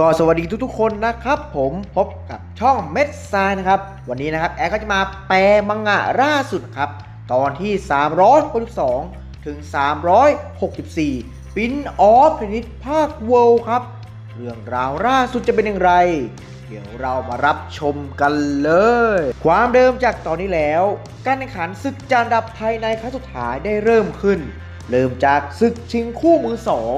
ก็สวัสดีทุกๆคนนะครับ ผมพบกับช่องเม็ดซายนะครับ วันนี้นะครับ แอร์ก็จะมาแปลมังงะล่าสุดครับ ตอนที่ 362 ถึง 364 ปินออฟพินิตภาคเวิลด์ครับ เรื่องราวล่าสุดจะเป็นอย่างไร เดี๋ยวเรามารับชมกันเลย ความเดิมจากตอนนี้แล้ว การแข่งขันศึกจานดับภายในครั้งสุดท้ายได้เริ่มขึ้น เริ่มจากศึกชิงคู่มือสอง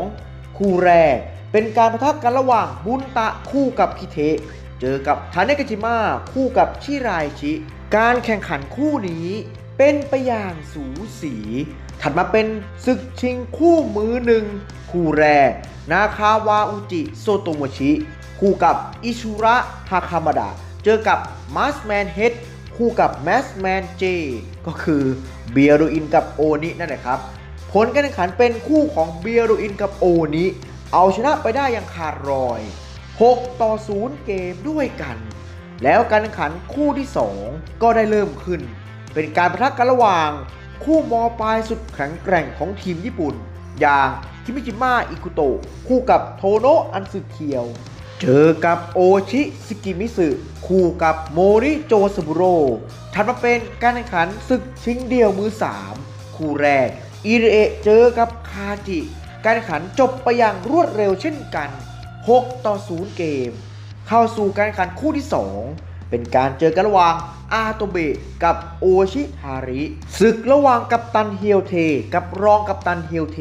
คู่แรก เป็นการประทะกันระหว่างบุนตะคู่กับคิเทะเจอกับทาเนกจิมะคู่กับชิรายชิ การแข่งขันคู่นี้เป็นไปอย่างสูสี ถัดมาเป็นศึกชิงคู่มือหนึ่ง คู่แรก นาคาวาอุจิโซโตโมชิ คู่กับอิชูระฮาคามาดะ เจอกับมาสแมนเฮดคู่กับแมสแมนเจก็คือเบียรูอินกับโอนินั่นแหละครับ ผลการแข่งขันเป็นคู่ของเบียรูอินกับโอนิ เอาชนะไปได้อย่างขาดรอย 6 ต่อ 0 เกมด้วยกัน แล้วการแข่งขันคู่ที่ 2 ก็ได้เริ่มขึ้น เป็นการประทะกันระหว่าง คู่มอปลายสุดแข็งแกร่งของทีมญี่ปุ่น อย่างคิมิจิมะอิคุโตะคู่กับโทโนะอันสึเคียว เจอกับโอชิสกิมิสึคู่กับโมริโจสบุโรถัดมาเป็นการแข่งขันศึกชิงเดี่ยวมือ 3 คู่แรกอิริเอเจอกับคาจิ การแข่งขันจบไปอย่างรวดเร็วเช่นกัน 6 ต่อ 0 เกม เข้าสู่การแข่งขันคู่ที่ 2 เป็นการเจอกันระหว่างอาโตเบะกับโอชิฮาริศึกระหว่างกัปตันเฮียวเท กับรองกัปตันเฮียวเท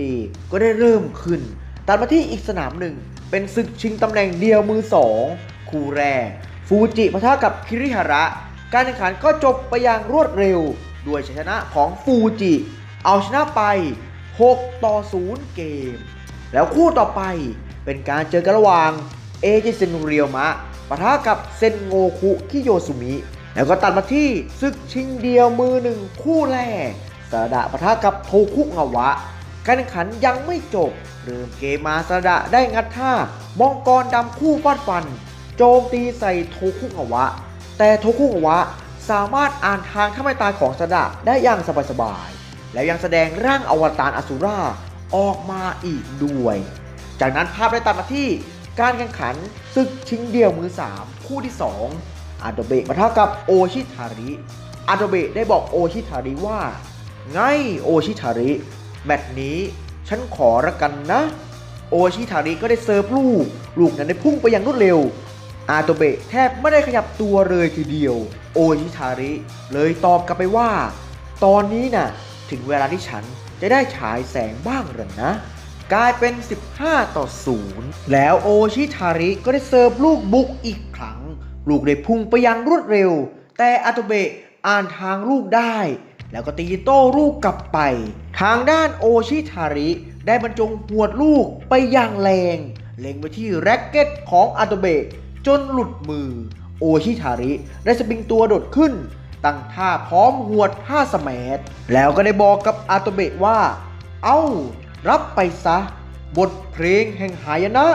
ก็ได้เริ่มขึ้นตัดมาที่อีกสนามหนึ่ง เป็นศึกชิงตำแหน่งเดียวมือ 2 คู่แรก ฟูจิปะทะกับคิริฮาระ การแข่งขันก็จบไปอย่างรวดเร็ว ด้วยชัยชนะของฟูจิ เอาชนะไป 6 ต่อ 0 เกม แล้วคู่ต่อไปเป็นการเจอกันระหว่างเอเจเซนเรียวมะปะทะกับเซนโงคุคิโยสุมิ แล้วก็ตัดมาที่ศึกชิงเดียวมือหนึ่งคู่แรกสระดะปะทะกับโทคุงาวะ การแข่งขันยังไม่จบ เริ่มเกมมาสระดะได้งัดท่ามองกรดำคู่ฟาดฟัน โจมตีใส่โทคุงาวะ แต่โทคุงาวะสามารถอ่านทางท่าไม่ตายของสระดะได้อย่างสบายๆ แล้วยังแสดงร่างอวตารอสุราออกมาอีกด้วย จากนั้นภาพได้ตัดมาที่การแข่งขันศึกชิงเดี่ยวมือ 3 คู่ที่ 2 อาโดเบะมาเท่ากับโอชิทาริอาโดเบะได้บอกโอชิทาริว่า ไงโอชิทาริ แมตช์นี้ฉันขอละกันนะ โอชิทาริก็ได้เซิร์ฟลูก ลูกนั้นได้พุ่งไปอย่างรวดเร็ว อาโตเบะแทบไม่ได้ขยับตัวเลยทีเดียว โอชิทาริ เลยตอบกลับไปว่า ตอนนี้น่ะ ถึงเวลาที่ฉันจะได้ฉายแสงบ้างหรือนะ กลายเป็น 15 ต่อ 0 แล้วโอชิทาริก็ได้เซิร์ฟลูกบุกอีกครั้ง ลูกได้พุ่งไปอยังรวดเร็ว แต่อาโตเบะอ่านทางลูกได้ แล้วก็ตีโต้ลูกกลับไป ทางด้านโอชิทาริได้บรรจงหวดลูกไปอย่างแรง เล็งไปที่แร็กเก็ตของอาโตเบะจนหลุดมือ โอชิทาริได้สปริงตัวโดดขึ้น ตั้งท่าพร้อมหวดท่าสมสแล้วก็ได้บอกกับอาโตเบะว่า เอ้า รับไปซะ บทเพลงแห่งหายนะ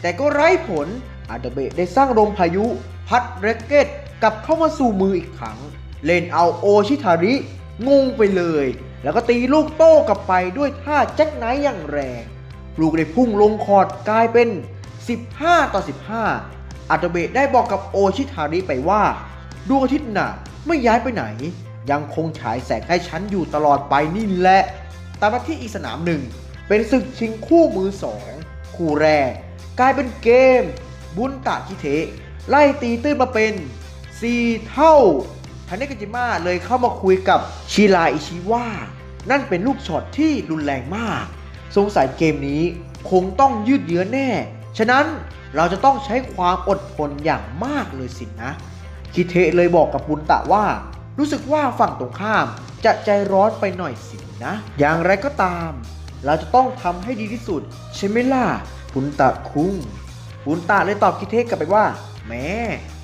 แต่ก็ไร้ผลอาโตเบะได้สร้างลมพายุ พัดแร็กเก็ตกลับเข้ามาสู่มืออีกครั้ง เล่นเอาโอชิทาริ งงไปเลย แล้วก็ตีลูกโต้กลับไปด้วยท่าแจ็คไนท์อย่างแรง ลูกได้พุ่งลงคอร์ดกลายเป็น 15 ต่อ 15อาโตเบะได้บอกกับโอชิทาริไปว่าดวงอาทิตย์น่ะ ไม่ย้ายไปไหน ยังคงฉายแสงให้ฉันอยู่ตลอดไปนี่แหละ ตามมาที่อีกสนามหนึ่ง เป็นศึกชิงคู่มือสองคู่แรก กลายเป็นเกม บุนตะคิเทะไล่ตีตื้นมาเป็น 4 เท่าทาเนกจิมะเลยเข้ามาคุยกับชิราอิชิว่านั่นเป็นลูกช็อตที่รุนแรงมาก สงสัยเกมนี้คงต้องยืดเยื้อแน่ ฉะนั้นเราจะต้องใช้ความอดทนอย่างมากเลยสินะ คิเทะเลยบอกกับบุนตะว่า รู้สึกว่าฝั่งตรงข้ามจะใจร้อนไปหน่อยสินะ อย่างไรก็ตาม เราจะต้องทำให้ดีที่สุดใช่ไหมล่ะบุนตะคุงบุนตะเลยตอบคิเทะกลับไปว่าแหม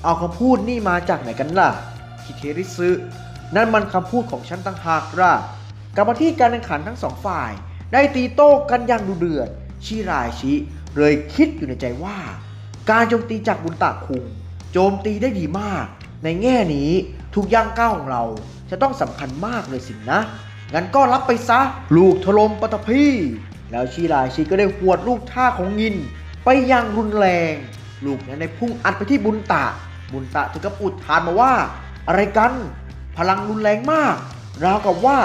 เอาคำพูดนี่มาจากไหนกันล่ะ คิเทริซึนั่นมันคำพูดของฉันต่างหากล่ะกับมาที่การแข่งขันทั้งสองฝ่าย ได้ตีโต้กันอย่างดุเดือดชิรายชิเลยคิดอยู่ในใจว่า การโจมตีจากบุญตะคุง โจมตีได้ดีมาก ในแง่นี้ทุกย่างก้าวของเราจะต้องสำคัญมากเลยสินะ งั้นก็รับไปซะ ลูกถล่มปฐพีแล้วชิรายชิก็ได้หวดลูกท่าของยิน ไปอย่างรุนแรง ลูกนั้นได้พุ่งอัดไปที่บุญตะ บุญตะถึงกับอุดทานมาว่า อะไรกัน พลังรุนแรงมาก ราวกับว่า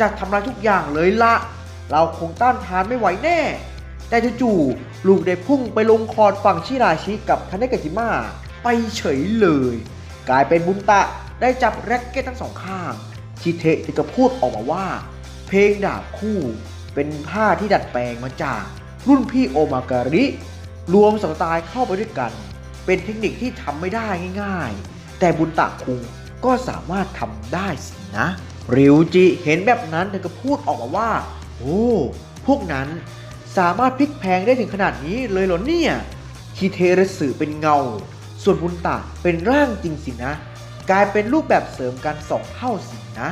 จะทำลายทุกอย่างเลยละ เราคงต้านทานไม่ไหวแน่ แต่จู่ๆลูกได้พุ่งไปลงคอร์ดฝั่งชิราชิกับคาเนกาจิมะไปเฉยเลย กลายเป็นบุญตะได้จับแร็กเก็ตทั้งสองข้างชิเทะถึงกับพูดออกมาว่า เพลงดาบคู่เป็นผ้าที่ดัดแปลงมาจากรุ่นพี่โอมาการิ รวมสองสไตล์เข้าไปด้วยกัน เป็นเทคนิคที่ทำไม่ได้ง่ายๆ แต่บุญตะคุงก็สามารถทำได้สินะริวจิเห็นแบบนั้นเธอก็พูดออกมาว่า โอ้ พวกนั้นสามารถพลิกแพงได้ถึงขนาดนี้เลยเหรอเนี่ยคิเทเรสึเป็นเงา ส่วนบุญตะเป็นร่างจริงสินะ กลายเป็นรูปแบบเสริมกันสองเท่าสินะ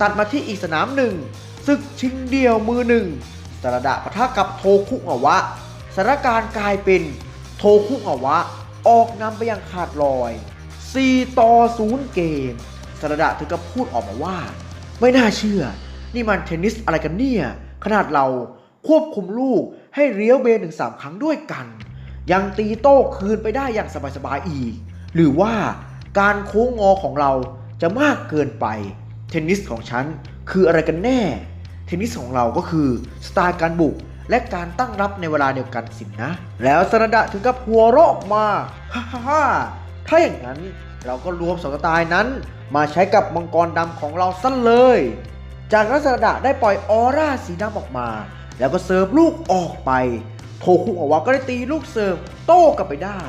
ตัดมาที่อีกสนามหนึ่งศึกชิงเดียวมือหนึ่งสระดาปะทะกับโทคุงาวะสถานการณ์กลายเป็นโทคุงาวะ ออกนำไปย่างขาดลอย 4 ต่อ 0 เกมสระดาถึงกับพูดออกมาว่า ไม่น่าเชื่อ นี่มันเทนนิสอะไรกันเนี่ย ขนาดเราควบคุมลูกให้เลี้ยวเบนถึง3ครั้งด้วยกัน ยังตีโต้คืนไปได้อย่างสบายๆอีก หรือว่าการโค้งงอของเราจะมากเกินไป เทนนิสของฉันคืออะไรกันแน่ เทนนิสของเราก็คือสไตล์การบุกและการตั้งรับในเวลาเดียวกันสินนะแล้วสนดะถึงกับหัวเราะออกมาฮ่าฮ่าถ้าอย่างนั้นเราก็รวมสองสไตล์นั้น มาใช้กับมังกรดำของเราสั้นเลย จากนั้นสนดะได้ปล่อยออร่าสีดำออกมา แล้วก็เสิร์ฟลูกออกไป โทคุอาวะก็ได้ตีลูกเสิร์ฟโต้กลับไปได้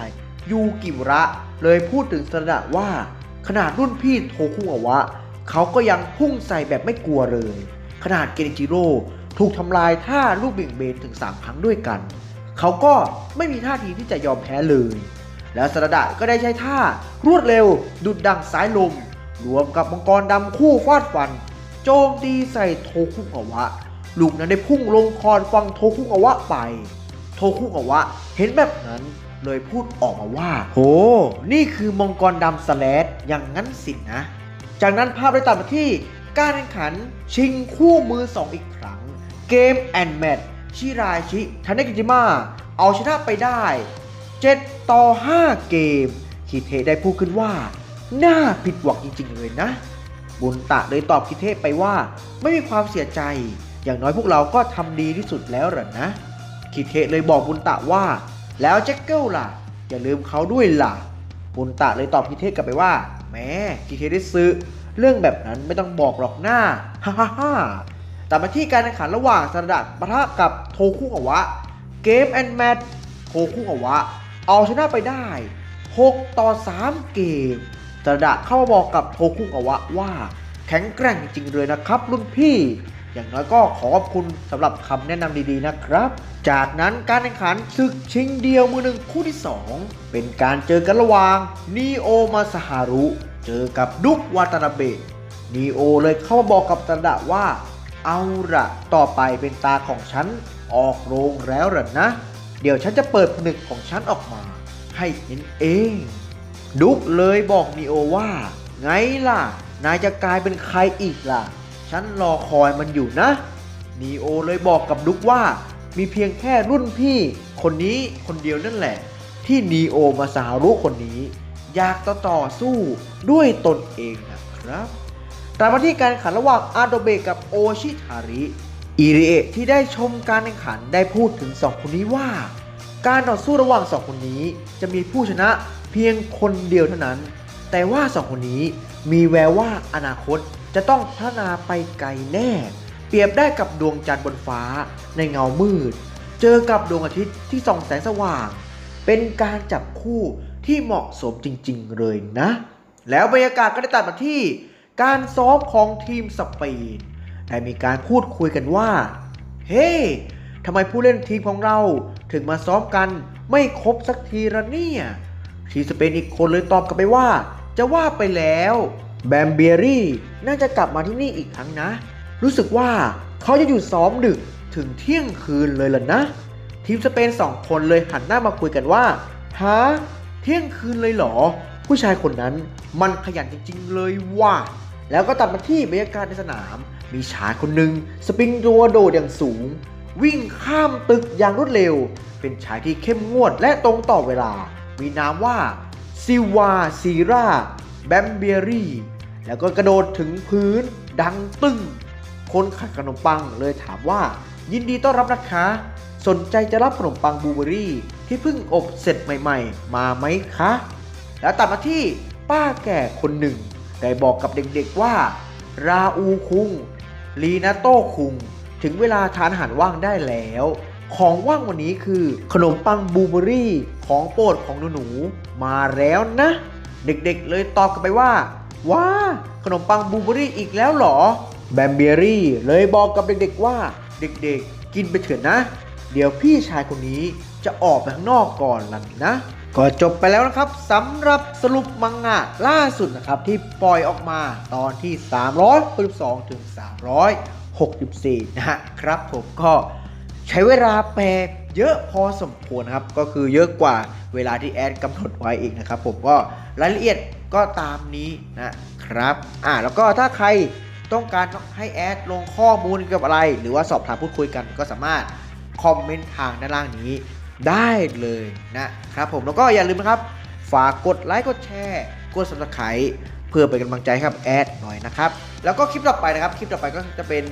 ยูกิระเลยพูดถึงสนดะว่า ขนาดรุ่นพี่โทคุอาวะ เขาก็ยังพุ่งใส่แบบไม่กลัวเลย ขนาดเกนิจิโร่ถูกทำลายท่าลูกเบี่ยงเบนถึง 3 ครั้งด้วยกัน เขาก็ไม่มีท่าทีที่จะยอมแพ้เลย แล้วสระดะก็ได้ใช้ท่ารวดเร็ว ดุดดังสายลม รวมกับมังกรดำคู่ฟาดฟัน โจมตีใส่โทคุงาวะ ลูกนั้นได้พุ่งลงคอนฟังโทคุงาวะไป โทคุงาวะเห็นแบบนั้นเลยพูดออกมาว่า โห นี่คือมังกรดำสแลดอย่างนั้นสินะ จากนั้นภาพได้ตัดมาที่การแข่งขันชิงคู่มือ 2 อีกครั้ง เกมแอนด์แมทชิราชิทาเนกิจิมะเอาชนะไปได้ 7 ต่อ 5 เกมคิเทได้พูดขึ้นว่า น่าผิดหวังจริง ๆ เลยนะ บุญตะเลยตอบคิเทไปว่า ไม่มีความเสียใจ อย่างน้อยพวกเราก็ทำดีที่สุดแล้วเหรอนะ คิเทเลยบอกบุญตะว่า แล้วแจ็คเกิลล่ะ อย่าลืมเขาด้วยล่ะ บุญตะเลยตอบคิเทกลับไปว่าแหม้คิเทได้ซื้อ เรื่องแบบนั้นไม่ต้องบอกหรอกหน้าฮ่าฮ่าฮ่าแต่มาที่การแข่งขันระหว่างสระดับปะทะกับโทคุงาวะ เกมแอนด์แมทโทคุงาวะ เอาชนะไปได้ 6 ต่อ 3 เกมสระดะเข้ามาบอกกับโทคุงาวะว่า แข็งแกร่งจริงเลยนะครับรุ่นพี่ อย่างน้อยก็ขอขอบคุณสำหรับคำแนะนำดีๆนะครับ จากนั้นการแข่งขันศึกชิงเดียวมือหนึ่งคู่ที่ 2 เป็นการเจอกันระหว่างนีโอมาสฮารุ เจอกับดุกวาตานาเบะนีโอเลยเข้ามาบอกกับตระดะว่า เอาละต่อไปเป็นตาของฉันออกโรงแล้วหรอนะ เดี๋ยวฉันจะเปิดผนึกของฉันออกมา ให้เห็นเอง ดุกเลยบอกนีโอว่า ไงล่ะ นายจะกลายเป็นใครอีกล่ะ ฉันรอคอยมันอยู่นะนีโอเลยบอกกับดุกว่า มีเพียงแค่รุ่นพี่คนนี้คนเดียวนั่นแหละ ที่นีโอมาสารุคนนี้ อยากต่อต่อสู้ด้วยตนเองนะครับแต่มาที่การแข่งขันระหว่างอาโดเบกับโอชิทาริอิริเอะที่ได้ชมการแข่งขันได้พูดถึงสองคนนี้ว่า การต่อสู้ระหว่างสองคนนี้จะมีผู้ชนะเพียงคนเดียวเท่านั้น แต่ว่าสองคนนี้มีแววว่าอนาคต จะต้องพัฒนาไปไกลแน่ เปรียบได้กับดวงจันทร์บนฟ้าในเงามืด เจอกับดวงอาทิตย์ที่ส่องแสงสว่าง เป็นการจับคู่ที่เหมาะสมจริงๆเลยนะ แล้วบรรยากาศก็ได้ตัดมาที่ การซ้อมของทีมสเปนได้มีการพูดคุยกันว่า เฮ้ทำไมผู้เล่นทีมของเราถึงมาซ้อมกันไม่ครบสักทีละเนี่ย ทีสเปนอีกคนเลยตอบกลับไปว่า จะว่าไปแล้ว แบมเบียรี่น่าจะกลับมาที่นี่อีกครั้งนะ รู้สึกว่าเขาจะอยู่ซ้อมดึกถึงเที่ยงคืนเลยล่ะนะ ทีมสเปนสองคนเลยหันหน้ามาคุยกันว่าฮะเที่ยงคืนเลยเหรอ ผู้ชายคนนั้นมันขยันจริง ๆ เลยว่ะแล้วก็ตัดมาที่บรรยากาศในสนาม มีชายคนหนึ่งสปริงตัวโดดอย่างสูง วิ่งข้ามตึกอย่างรวดเร็ว เป็นชายที่เข้มงวดและตรงต่อเวลา มีนามว่าซิวาซีราแบมเบียรี่ แล้วก็กระโดดถึงพื้นดังตึ้ง คนขายขนมปังเลยถามว่า ยินดีต้อนรับนะคะ สนใจจะรับขนมปังบลูเบอรี่ ที่เพิ่งอบเสร็จใหม่ๆ มาไหมคะ แล้วตัดมาที่ป้าแก่คนหนึ่ง ได้บอกกับเด็กๆว่า ราอูคุง ลีนาโต้คุง ถึงเวลาทานอาหารว่างได้แล้ว ของว่างวันนี้คือ ขนมปังบลูเบอรี่ ของโปรดของหนูๆมาแล้วนะ เด็กๆเลยตอบกลับไปว่า ว้าขนมปังบลูเบอรี่อีกแล้วเหรอ แบมเบียรี่เลยบอกกับเด็กๆว่า เด็กๆ กินไปเถอะนะ เดี๋ยวพี่ชายคนนี้จะออกไปข้างนอกก่อนล่ะนะ ก็จบไปแล้วนะครับสำหรับสรุปมังงะล่าสุดนะครับ ที่ปล่อยออกมาตอนที่ 362ถึง364 นะฮะครับผมก็ใช้เวลาแปล เยอะพอสมควรนะครับ ก็คือเยอะกว่าเวลาที่แอดกำหนดไว้อีกนะครับ ผมก็รายละเอียดก็ตามนี้นะครับอ่าแล้วก็ถ้าใครต้องการให้แอดลงข้อมูลเกี่ยวกับอะไร หรือว่าสอบถามพูดคุยกันก็สามารถคอมเมนต์ทางด้านล่างนี้ได้เลยนะครับผมแล้วก็อย่าลืมนะครับ ฝากกดไลค์กดแชร์กด subscribe เพื่อเป็นกำลังใจให้กับแอดหน่อยนะครับ แล้วก็คลิปต่อไปนะครับ คลิปต่อไปก็จะเป็น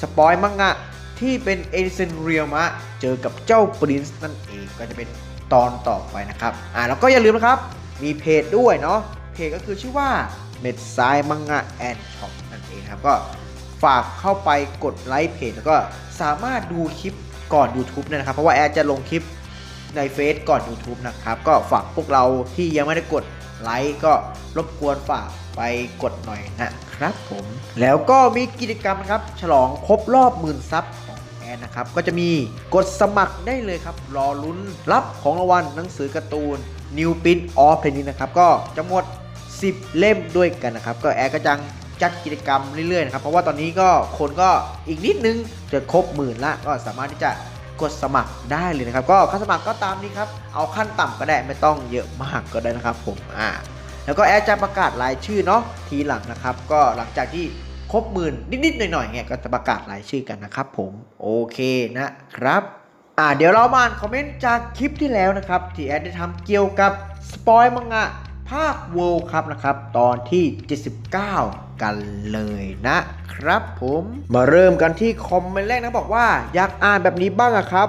สปอยมังงะ ที่เป็นเอเซนเรียลมะเจอกับเจ้าปรินซ์นั่นเองก็จะเป็นตอนต่อไปนะครับ อ่าแล้วก็อย่าลืมนะครับ มีเพจด้วยเนาะเพจก็คือชื่อว่าเม็ดไซมังงะแอนช็อปนั่นเองครับก็ฝากเข้าไปกดไลค์เพจแล้วก็สามารถดูคลิปก่อน YouTube เนี่ยนะครับ เพราะว่าแอดจะลงคลิปในเฟซก่อน YouTube นะครับ ก็ฝากพวกเราที่ยังไม่ได้กดไลค์ก็รบกวนฝากไปกดหน่อยนะครับผม แล้วก็มีกิจกรรมครับ ฉลองครบรอบหมื่นซับ ดนะครับ ก็จะมีกดสมัครได้เลยครับ รอลุ้นรับของรางวัลหนังสือการ์ตูน New Print of p e n นี้นะครับ ก็จะหมด 10 เล่มด้วยกันนะครับ ก็แอร์ก็จังจัดกิจกรรมเรื่อยๆนะครับ เพราะว่าตอนนี้ก็คนก็อีกนิดนึงจะครบหมื่นละก็สามารถที่จะกดสมัครได้เลยนะครับ ก็ค่าสมัครก็ตามนี้ครับ เอาขั้นต่ำก็ได้ไม่ต้องเยอะมากก็ได้นะครับผมอ่าแล้วก็แอร์จะประกาศรายชื่อเนาะทีหลังนะครับ ก็หลังจากที่ ครบหมื่นนิดๆหน่อยๆเนี่ยก็จะประกาศรายชื่อกันนะครับผมโอเคนะครับอ่าเดี๋ยวเรามาอ่านคอมเมนต์จากคลิปที่แล้วนะครับ ที่แอดได้ทำเกี่ยวกับสปอยมังงะภาค World ครับนะครับ ตอนที่ 79 กันเลยนะครับผมมาเริ่มกันที่คอมเมนต์แรกนะบอกว่าอยากอ่านแบบนี้บ้างอะครับ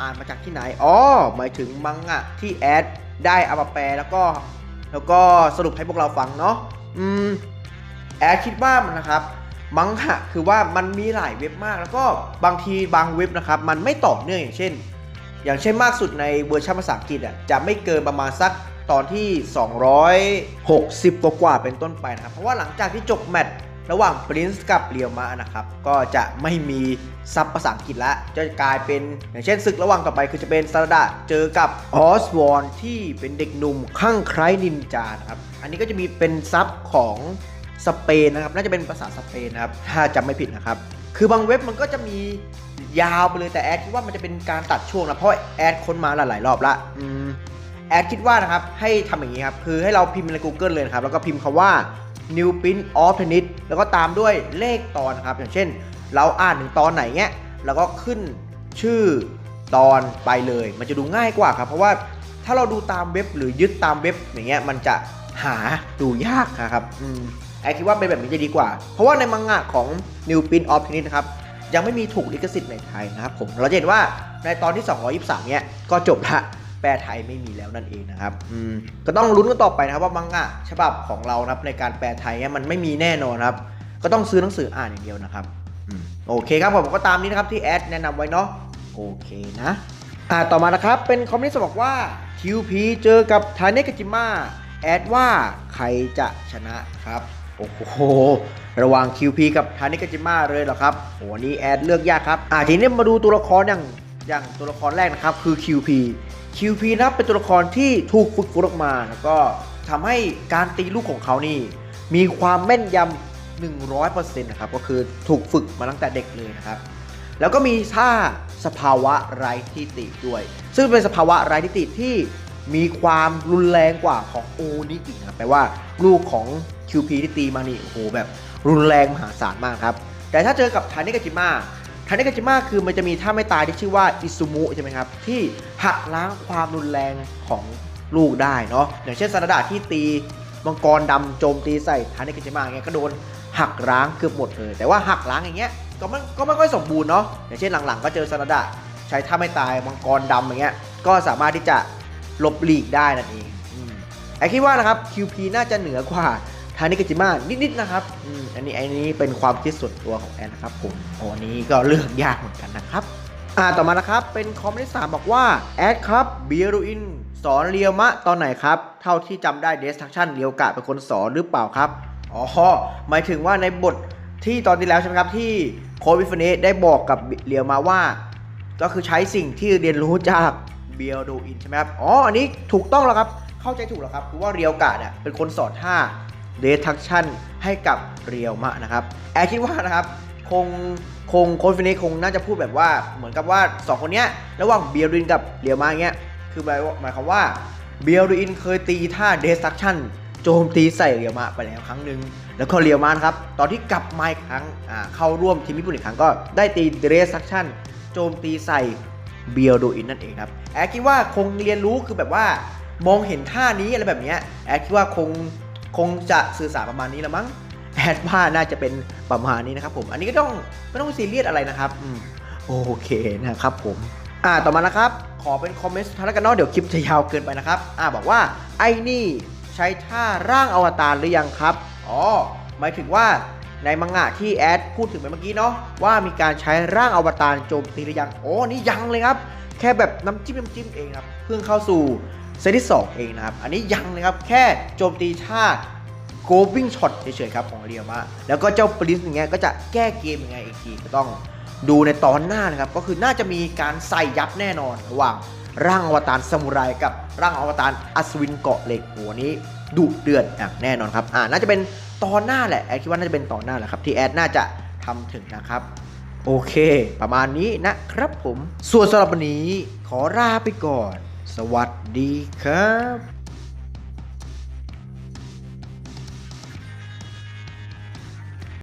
อ่านมาจากที่ไหนอ๋อหมายถึงมังงะที่แอดได้เอามาแปลแล้วก็ แล้วก็สรุปให้พวกเราฟังเนาะอืม แอดคิดว่ามันนะครับมังหะคือว่ามันมีหลายเว็บมากแล้วก็บางทีบางเว็บนะครับมันไม่ต่อเนื่องอย่างเช่น อย่างเช่นมากสุดในเวอร์ชันภาษาอังกฤษอะจะไม่เกินประมาณสักตอนที่ 260 กว่ากว่าเป็นต้นไปนะครับ เพราะว่าหลังจากที่จบแมตช์ระหว่าง Prince กับเรียวมานะครับ ก็จะไม่มีซับภาษาอังกฤษแล้วจะกลายเป็นอย่างเช่นศึกระหว่างต่อไปคือจะเป็นซาดะเจอกับออสวอนที่เป็นเด็กหนุ่มข้างใคร้นินจานะครับ อันนี้ก็จะมีเป็นซับของ สเปนนะครับน่าจะเป็นภาษาสเปนนะครับถ้าจำไม่ผิดนะครับ คือบางเว็บมันก็จะมียาวไปเลยแต่แอดคิดว่ามันจะเป็นการตัดช่วงนะเพราะแอดค้นมาหลายๆรอบละแอดคิดว่านะครับให้ทำอย่างนี้ครับคือให้เราพิมพ์ใน Google เลยนะครับแล้วก็พิมพ์คำว่า new print of tennis แล้วก็ตามด้วยเลขตอนนะครับ อย่างเช่น เราอ่านถึงตอนไหนเงี้ยแล้วก็ขึ้นชื่อตอนไปเลย มันจะดูง่ายกว่าครับ เพราะว่าถ้าเราดูตามเว็บหรือยึดตามเว็บอย่างเงี้ยมันจะหาดูยากนะครับอืม แอคิดว่าเป็นแบบนี้จะดีกว่า เพราะว่าในมังงะของ New Print of Tennis นะครับยังไม่มีถูกลิขสิทธิ์ในไทยนะครับผมเราจะเห็นว่าในตอนที่ 223 เนี่ยก็จบละแปลไทยไม่มีแล้วนั่นเองนะครับอืมก็ต้องลุ้นกันต่อไปนะครับว่ามังงะฉบับของเรานะครับในการแปลไทยเนี่ยมันไม่มีแน่นอนครับ ก็ต้องซื้อหนังสืออ่านอย่างเดียวนะครับอืมโอเคครับผมก็ตามนี้นะครับที่แอดแนะนำไว้เนาะโอเคนะอ่าต่อมานะครับเป็นคอมเมนต์บอกว่า QP เจอกับทาเนกจิมะแอดว่าใครจะชนะครับ โอ้โห ระหว่าง QP กับทานิกาจิมะเลยเหรอครับโหวันนี้แอดเลือกยากครับ อ่าทีนี้มาดูตัวละครอย่างอย่างตัวละครแรกนะครับคือ QP QP นะครับเป็นตัวละครที่ถูกฝึกฝนออกมา แล้วก็ทำให้การตีลูกของเขานี่ มีความแม่นยำ100%นะครับ ก็คือถูกฝึกมาตั้งแต่เด็กเลยนะครับ แล้วก็มีท่าสภาวะไร้ทิฏฐิด้วย ซึ่งเป็นสภาวะไร้ทิฏฐิที่มีความรุนแรงกว่าของโอนิอีกนะแปลว่าลูกของ QP ที่ตีมานี่โอ้โหแบบรุนแรงมหาศาลมากครับ แต่ถ้าเจอกับทานิกาจิมะทานิกาจิมะคือมันจะมีท่าไม่ตายที่ชื่อว่าอิซุมุใช่ไหมครับ ที่หักล้างความรุนแรงของลูกได้เนาะอย่างเช่นซานาดะที่ตีมังกรดำโจมตีใส่ทานิกิจิมะอย่างเงี้ยก็โดนหักล้างเกือบหมดเลย แต่ว่าหักล้างอย่างเงี้ยก็ไม่ก็ไม่ค่อยสมบูรณ์เนาะอย่างเช่นหลังๆ ก็เจอซานาดะใช้ท่าไม่ตายมังกรดำอย่างเงี้ยก็สามารถที่จะหลบหลีกได้นั่นเองไอคิดว่านะครับ QP น่าจะเหนือกว่า ทานิกิจิมะนิดๆนะครับอันนี้อันนี้เป็นความคิดส่วนตัวของแอนนะครับผมโอ้นี้ก็เลือกยากเหมือนกันนะครับอ่าต่อมานะครับ เป็นคอมเมนต์สามบอกว่า แอดครับเบียรูอินสอนเรียวมะตอนไหนครับ เท่าที่จำได้เดสทักชั่นเรียวกะเป็นคนสอนหรือเปล่าครับ อ๋อ หมายถึงว่าในบทที่ตอนที่แล้วใช่ไหมครับ ที่โควิฟเนสได้บอกกับเรียวมาว่า ก็คือใช้สิ่งที่เรียนรู้จากเบียรูอินใช่ไหมครับ อ๋อ อันนี้ถูกต้องแล้วครับ เข้าใจถูกแล้วครับ คือว่าเรียวกะเนี่ยเป็นคนสอนท่า เดทักชั่นให้กับเรียวมะนะครับแอดคิดว่านะครับคงคงโค้ชฟินิกคงน่าจะพูดแบบว่าเหมือนกับว่า 2 คนเนี้ยระหว่างเบียรินกับเรียวมาเงี้ยคือหมายหมายความว่าเบียรินเคยตีท่าเดสตักชั่นโจมตีใส่เรียวมาไปแล้วครั้งหนึ่งแล้วก็เรียวมานะครับตอนที่กลับมาอีกครั้งอ่าเข้าร่วมทีมญี่ปุ่นอีกครั้งก็ได้ตีเดสตักชั่นโจมตีใส่เบียรินนั่นเองครับแอดคิดว่าคงเรียนรู้คือแบบว่ามองเห็นท่านี้อะไรแบบเนี้ยแอดคิดว่าคง คงจะสื่อสารประมาณนี้ละมั้งแอดว่าน่าจะเป็นประมาณนี้นะครับผมอันนี้ก็ต้องไม่ต้องซีเรียสอะไรนะครับอโอเคนะครับผมอ่าต่อมานะครับ ขอเป็นคอมเมนต์สุดท้ายแล้วกันเนาะเดี๋ยวคลิปจะยาวเกินไปนะครับอ่าบอกว่าไอ้นี่ใช้ท่าร่างอวตารหรือยังครับอ๋อหมายถึงว่าในมังงะที่แอดพูดถึงไปเมื่อกี้เนาะว่ามีการใช้ร่างอวตารโจมตีหรือยังโอ้นี่ยังเลยครับ แค่แบบน้ำจิ้มน้ำจิ้มเองครับ เพิ่งเข้าสู่ เซตที่สองเองนะครับ อันนี้ยังเลยครับ แค่โจมตีท่าโกวิ่งช็อตเฉยๆครับของเรียวมาแล้วก็เจ้าปรินซ์อย่างเงี้ยก็จะแก้เกมยังไงอีกทีก็ต้องดูในตอนหน้านะครับ ก็คือน่าจะมีการใส่ยับแน่นอนระหว่างร่างอวตารซามูไรกับร่างอวตารอัศวินเกาะเหล็กหัวนี้ดุเดือดอย่างแน่นอนครับอ่าน่าจะเป็นตอนหน้าแหละแอดคิดว่าน่าจะเป็นตอนหน้าแหละครับที่แอดน่าจะทำถึงนะครับ โอเค ประมาณนี้นะครับผม ส่วนสำหรับวันนี้ขอลาไปก่อน สวัสดีครับ